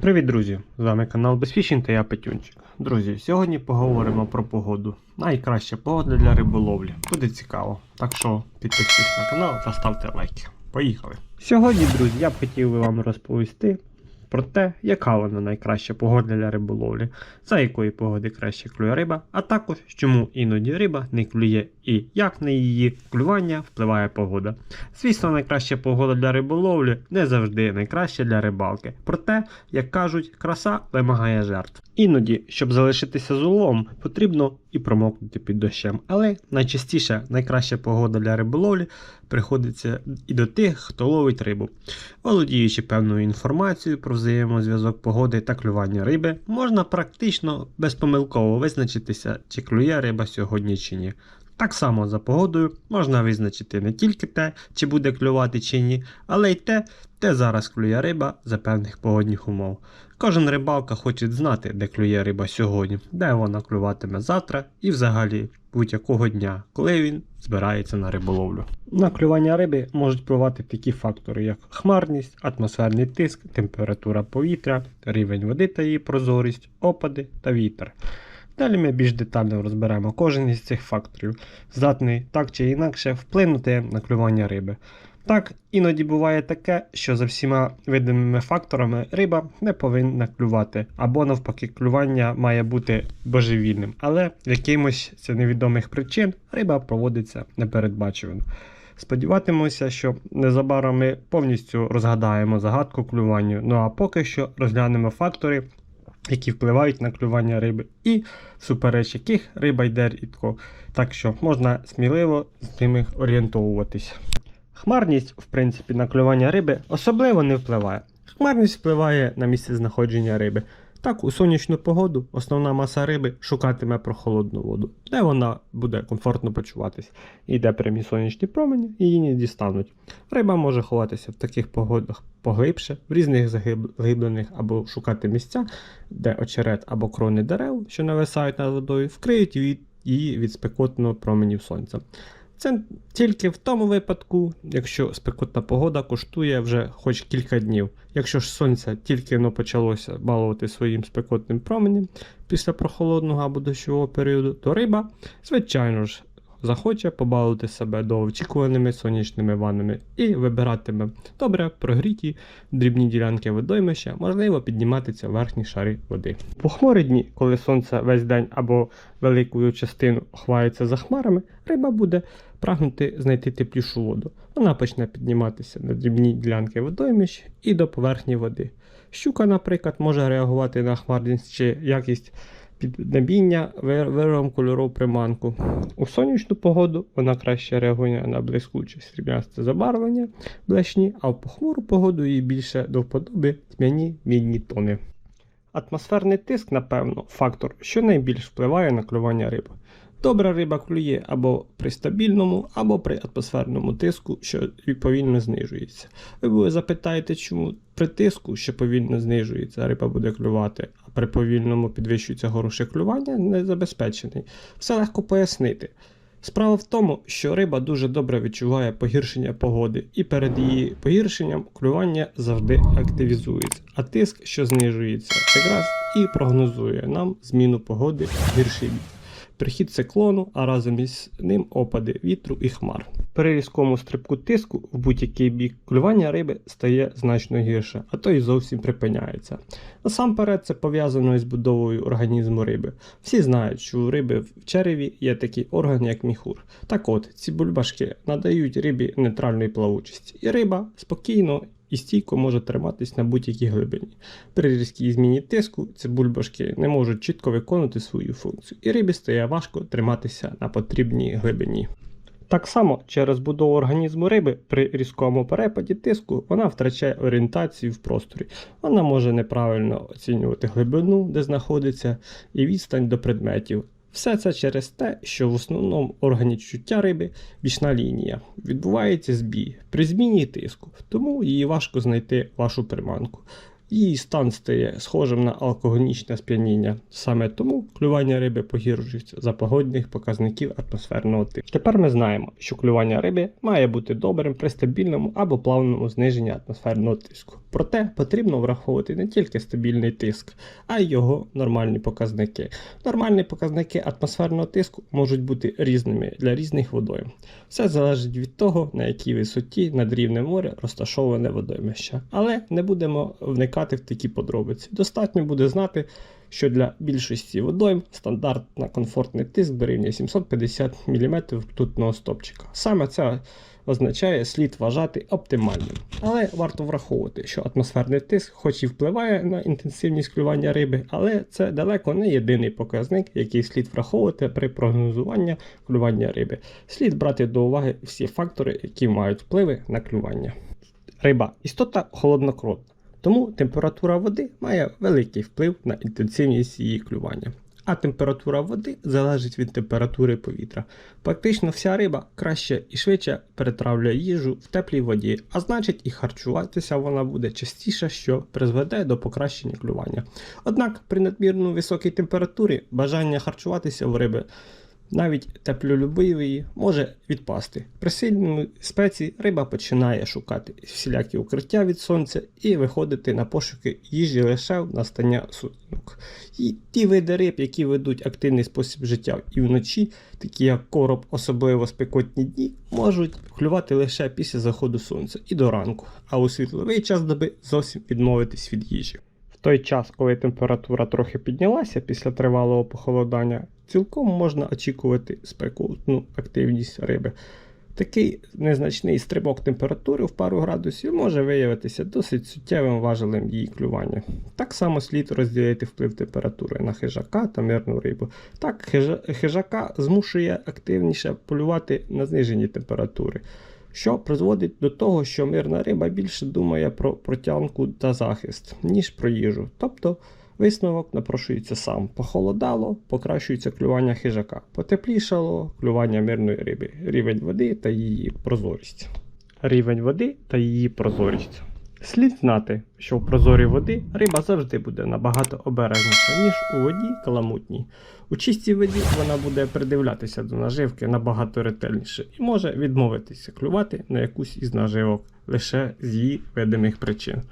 Привіт, друзі! З вами канал Безфішінг та я Петюнчик. Друзі, сьогодні поговоримо про погоду. Найкраща погода для риболовлі. Буде цікаво. Так що підпишіться на канал та ставте лайки. Поїхали! Сьогодні, друзі, я б хотів вам розповісти про те, яка вона найкраща погода для риболовлі, за якої погоди краще клює риба, а також чому іноді риба не клює і як на її клювання впливає погода. Звісно, найкраща погода для риболовлі не завжди найкраща для рибалки. Проте, як кажуть, краса вимагає жертв. Іноді, щоб залишитися з уловом, потрібно і промокнути під дощем. Але найчастіше найкраща погода для риболовлі приходиться і до тих, хто ловить рибу. Володіючи певною інформацією про взаємозв'язок погоди та клювання риби, можна практично безпомилково визначитися, чи клює риба сьогодні чи ні. Так само за погодою можна визначити не тільки те, чи буде клювати чи ні, але й те, де зараз клює риба за певних погодних умов. Кожен рибалка хоче знати, де клює риба сьогодні, де вона клюватиме завтра і взагалі будь-якого дня, коли він збирається на риболовлю. На клювання риби можуть впливати такі фактори, як хмарність, атмосферний тиск, температура повітря, рівень води та її прозорість, опади та вітер. Далі ми більш детально розберемо кожен із цих факторів, здатний так чи інакше вплинути на клювання риби. Так, іноді буває таке, що за всіма видимими факторами риба не повинна клювати, або навпаки, клювання має бути божевільним, але якимось з невідомих причин риба проводиться непередбачувано. Сподіватимуся, що незабаром ми повністю розгадаємо загадку клювання. Ну а поки що розглянемо фактори, які впливають на клювання риби, і супереч яких риба йде рідко. Так що можна сміливо з ними орієнтовуватись. Хмарність, в принципі, на клювання риби особливо не впливає. Хмарність впливає на місце знаходження риби. Так, у сонячну погоду основна маса риби шукатиме прохолодну воду, де вона буде комфортно почуватись. І де прямі сонячні промені її не дістануть. Риба може ховатися в таких погодах поглибше, в різних заглиблених або шукати місця, де очерет або крони дерев, що нависають над водою, вкриють її від спекотного променів сонця. Це тільки в тому випадку, якщо спекотна погода коштує вже хоч кілька днів. Якщо ж сонце тільки воно почалося балувати своїм спекотним променем після прохолодного або дощового періоду, то риба, звичайно ж, захоче побалувати себе довгоочікуваними сонячними ваннами і вибиратиме добре прогріті дрібні ділянки водоймища, можливо підніматися верхні шари води. По хмурі дні, коли сонце весь день або великою частину ховається за хмарами, риба буде прагнути знайти теплішу воду. Вона почне підніматися на дрібні ділянки водоймищ і до поверхні води. Щука, наприклад, може реагувати на хмарність чи якість піднебіння виробом кольорову приманку. У сонячну погоду вона краще реагує на блискуче сріблясте забарвлення блешні, а в похмуру погоду їй більше до вподоби тьмяні мідні тони. Атмосферний тиск, напевно, фактор, що найбільш впливає на клювання риби. Добра риба клює або при стабільному, або при атмосферному тиску, що повільно знижується. Ви запитаєте, чому при тиску, що повільно знижується, риба буде клювати, при повільному підвищується горошек клювання, не забезпечений. Все легко пояснити. Справа в тому, що риба дуже добре відчуває погіршення погоди, і перед її погіршенням клювання завжди активізується, а тиск, що знижується, якраз і прогнозує нам зміну погоди в гірший бік прихід циклону, а разом із ним опади вітру і хмар. При різкому стрибку тиску в будь-який бік клювання риби стає значно гірше, а то й зовсім припиняється. Насамперед, це пов'язано із будовою організму риби. Всі знають, що у риби в череві є такий орган, як міхур. Так от, ці бульбашки надають рибі нейтральної плавучості, і риба спокійно і стійко може триматись на будь-якій глибині. При різкій зміні тиску ці бульбашки не можуть чітко виконувати свою функцію, і рибі стає важко триматися на потрібній глибині. Так само через будову організму риби при різкому перепаді тиску вона втрачає орієнтацію в просторі. Вона може неправильно оцінювати глибину, де знаходиться, і відстань до предметів. Все це через те, що в основному органі чуття риби бічна лінія. Відбувається збій при зміні тиску, тому її важко знайти вашу приманку. Її стан стає схожим на алкогонічне сп'яніння. Саме тому клювання риби погіршується за погодних показників атмосферного тиску. Тепер ми знаємо, що клювання риби має бути добрим при стабільному або плавному зниженні атмосферного тиску. Проте потрібно враховувати не тільки стабільний тиск, а й його нормальні показники. Нормальні показники атмосферного тиску можуть бути різними для різних водойм. Все залежить від того, на якій висоті над рівнем моря розташоване водоймище. Але не будемо вникати в такі подробиці. Достатньо буде знати, що для більшості водойм стандартна комфортний тиск дорівнює 750 мм ртутного стопчика. Саме це означає слід вважати оптимальним. Але варто враховувати, що атмосферний тиск, хоч і впливає на інтенсивність клювання риби, але це далеко не єдиний показник, який слід враховувати при прогнозуванні клювання риби. Слід брати до уваги всі фактори, які мають впливи на клювання. Риба істота холоднокровна, тому температура води має великий вплив на інтенсивність її клювання. А температура води залежить від температури повітря. Практично вся риба краще і швидше перетравлює їжу в теплій воді, а значить і харчуватися вона буде частіше, що призведе до покращення клювання. Однак при надмірно високій температурі бажання харчуватися в риби навіть теплолюбивої може відпасти. При сильному спеці риба починає шукати всілякі укриття від сонця і виходити на пошуки їжі лише в настання сутінок. І ті види риб, які ведуть активний спосіб життя і вночі, такі як короб, особливо спекотні дні, можуть клювати лише після заходу сонця і до ранку, а у світловий час доби зовсім відмовитись від їжі. Той час, коли температура трохи піднялася після тривалого похолодання, цілком можна очікувати спекотну активність риби. Такий незначний стрибок температури в пару градусів може виявитися досить суттєвим важелем її клювання. Так само слід розділити вплив температури на хижака та мирну рибу. Так, хижака змушує активніше полювати на зниженні температури, що призводить до того, що мирна риба більше думає про протянку та захист, ніж про їжу. Тобто Висновок напрошується сам. Похолодало, покращується клювання хижака. Потеплішало клювання мирної риби, рівень води та її прозорість. Рівень води та її прозорість. Слід знати, що в прозорій води риба завжди буде набагато обережніша, ніж у воді каламутній. У чистій воді вона буде придивлятися до наживки набагато ретельніше і може відмовитися клювати на якусь із наживок лише з її видимих причин.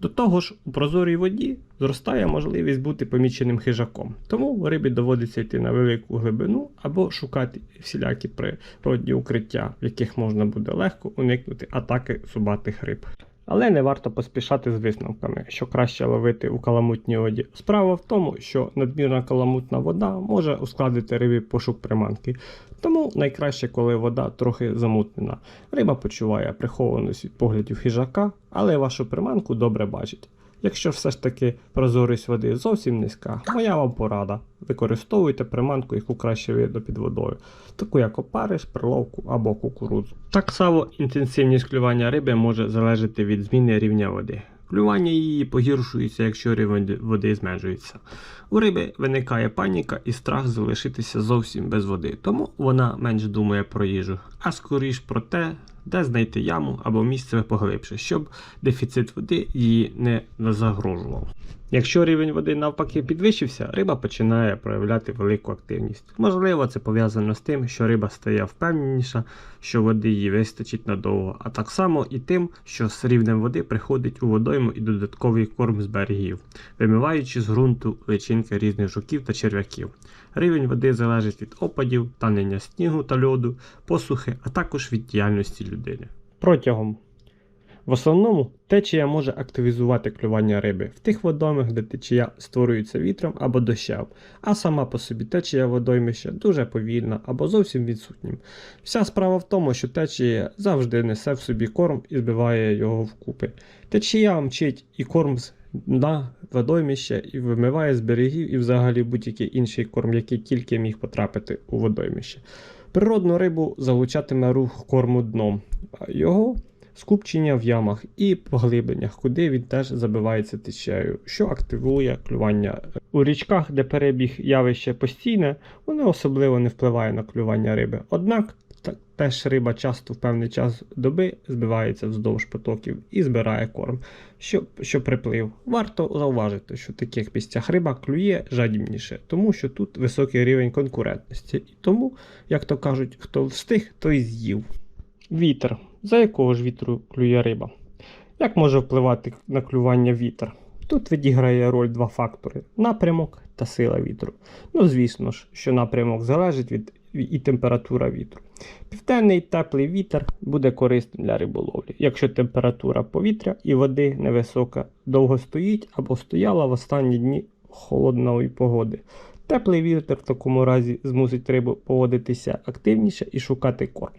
До того ж, у прозорій воді зростає можливість бути поміченим хижаком, тому рибі доводиться йти на велику глибину або шукати всілякі природні укриття, в яких можна буде легко уникнути атаки зубатих риб. Але не варто поспішати з висновками, що краще ловити у каламутній воді. Справа в тому, що надмірна каламутна вода може ускладити рибі пошук приманки. Тому найкраще, коли вода трохи замутнена. Риба почуває прихованість від поглядів хижака, але вашу приманку добре бачить. Якщо все ж таки прозорість води зовсім низька, моя вам порада. Використовуйте приманку, яку краще видно під водою, таку як опариш, перловку або кукурудзу. Так само інтенсивність клювання риби може залежати від зміни рівня води. Клювання її погіршується, якщо рівень води зменшується. У риби виникає паніка і страх залишитися зовсім без води, тому вона менш думає про їжу, а скоріш про те, де знайти яму або місце поглибше, щоб дефіцит води її не загрожував. Якщо рівень води навпаки підвищився, риба починає проявляти велику активність. Можливо, це пов'язано з тим, що риба стає впевненіша, що води їй вистачить надовго, а так само і тим, що з рівнем води приходить у водойму і додатковий корм з берегів, вимиваючи з ґрунту личинки різних жуків та черв'яків. Рівень води залежить від опадів, танення снігу та льоду, посухи, а також від діяльності людини. Протягом в основному течія може активізувати клювання риби в тих водоймах, де течія створюється вітром або дощем, а сама по собі течія водоймища дуже повільна або зовсім відсутнім. Вся справа в тому, що течія завжди несе в собі корм і збиває його вкупи. Течія мчить і корм на водоймище і вимиває з берегів і взагалі будь-який інший корм, який тільки міг потрапити у водоймище. Природну рибу залучатиме рух корму дном, його скупчення в ямах і поглибленнях, куди він теж забивається течею, що активує клювання. У річках, де перебіг явище постійне, воно особливо не впливає на клювання риби. Однак Теж риба часто в певний час доби збивається вздовж потоків і збирає корм, що, що приплив. Варто зауважити, що в таких місцях риба клює жадібніше, тому що тут високий рівень конкурентності. І тому, як то кажуть, хто встиг, той з'їв. Вітер. За якого ж вітру клює риба? Як може впливати на клювання вітер? Тут відіграє роль два фактори: напрямок та сила вітру. Ну, звісно ж, що напрямок залежить від і температура вітру. Південний теплий вітер буде корисним для риболовлі, якщо температура повітря і води невисока, довго стоїть або стояла в останні дні холодної погоди. Теплий вітер в такому разі змусить рибу поводитися активніше і шукати корм.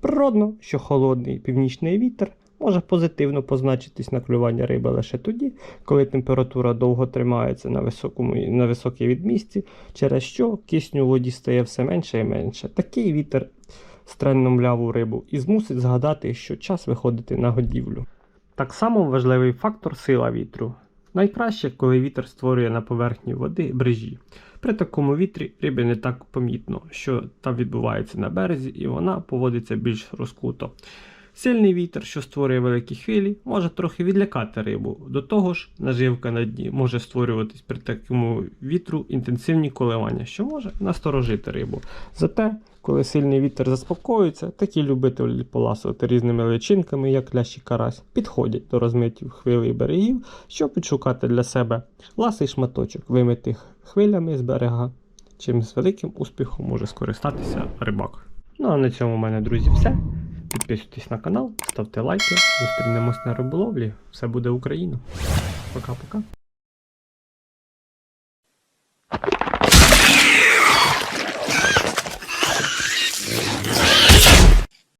Природно, що холодний північний вітер може позитивно позначитись на клювання риби лише тоді, коли температура довго тримається на, високому, на високій відмісті, через що кисню у воді стає все менше і менше. Такий вітер стрельно мляву рибу і змусить згадати, що час виходити на годівлю. Так само важливий фактор сила вітру. Найкраще, коли вітер створює на поверхні води брижі. При такому вітрі риби не так помітно, що там відбувається на березі, і вона поводиться більш розкуто. Сильний вітер, що створює великі хвилі, може трохи відлякати рибу. До того ж, наживка на дні може створюватись при такому вітру інтенсивні коливання, що може насторожити рибу. Зате, коли сильний вітер заспокоюється, такі любителі поласувати різними личинками, як лящі карась, підходять до розмитів хвилей берегів, щоб відшукати для себе ласий шматочок, вимитих хвилями з берега, чим з великим успіхом може скористатися рибак. Ну а на цьому в мене, друзі, все. Підписуйтесь на канал, ставте лайки, зустрінемось на риболовлі. Все буде Україна. Пока-пока.